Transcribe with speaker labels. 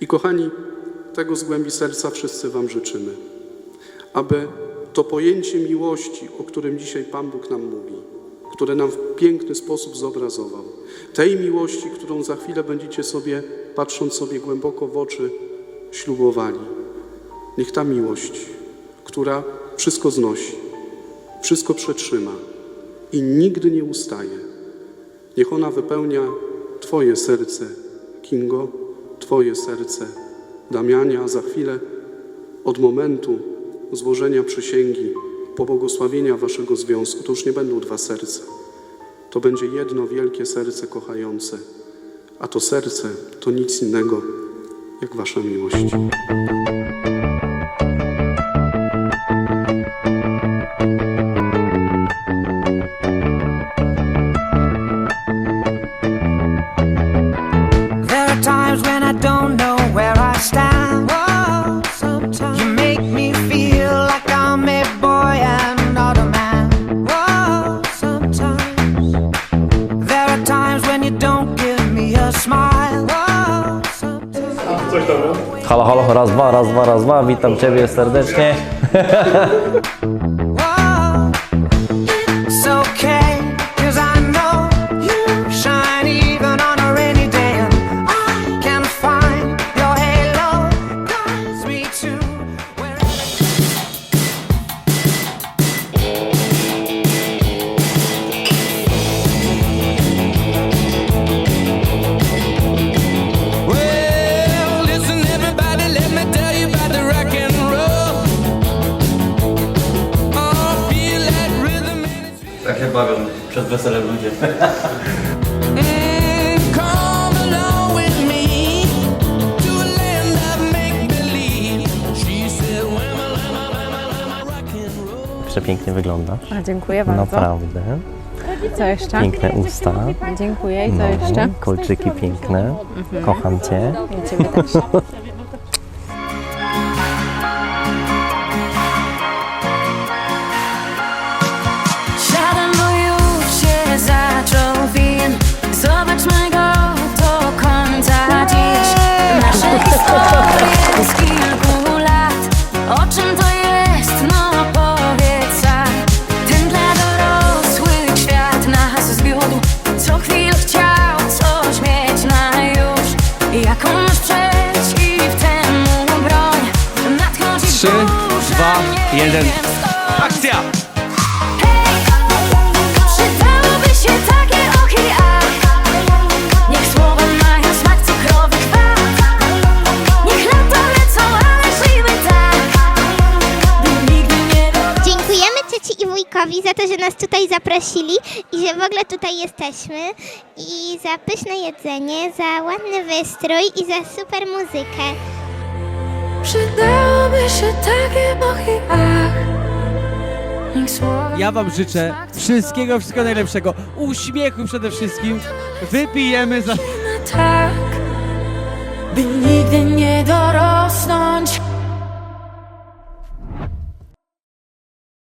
Speaker 1: I kochani, tego z głębi serca wszyscy Wam życzymy, aby to pojęcie miłości, o którym dzisiaj Pan Bóg nam mówi, które nam w piękny sposób zobrazował, tej miłości, którą za chwilę będziecie sobie, patrząc sobie głęboko w oczy, ślubowali. Niech ta miłość, która wszystko znosi, wszystko przetrzyma i nigdy nie ustaje, niech ona wypełnia Twoje serce, Kingo, Twoje serce, Damianie, a za chwilę od momentu złożenia przysięgi, pobłogosławienia Waszego związku, to już nie będą dwa serca. To będzie jedno wielkie serce kochające, a to serce to nic innego jak Wasza miłość.
Speaker 2: Sometimes.
Speaker 3: Halo, halo, raz, dwa, raz, dwa, raz, dwa. Witam Ciebie serdecznie.
Speaker 4: rock and roll."
Speaker 5: Przepięknie wyglądasz.
Speaker 6: A, dziękuję bardzo.
Speaker 5: Naprawdę.
Speaker 6: Co jeszcze?
Speaker 5: Piękne usta.
Speaker 6: Dziękuję. I co
Speaker 5: No,
Speaker 6: jeszcze?
Speaker 5: kolczyki piękne. Kocham cię.
Speaker 6: Ja ciebie też.
Speaker 2: By nigdy nie
Speaker 7: Dziękujemy cioci i wujkowi za to, że nas tutaj zaprosili i że w ogóle tutaj jesteśmy. I za pyszne jedzenie, za ładny wystrój i za super muzykę.
Speaker 2: Przydałoby się takie ochi, ach
Speaker 8: Ja Wam życzę wszystkiego, wszystkiego najlepszego. Uśmiechu przede wszystkim. Wypijemy za...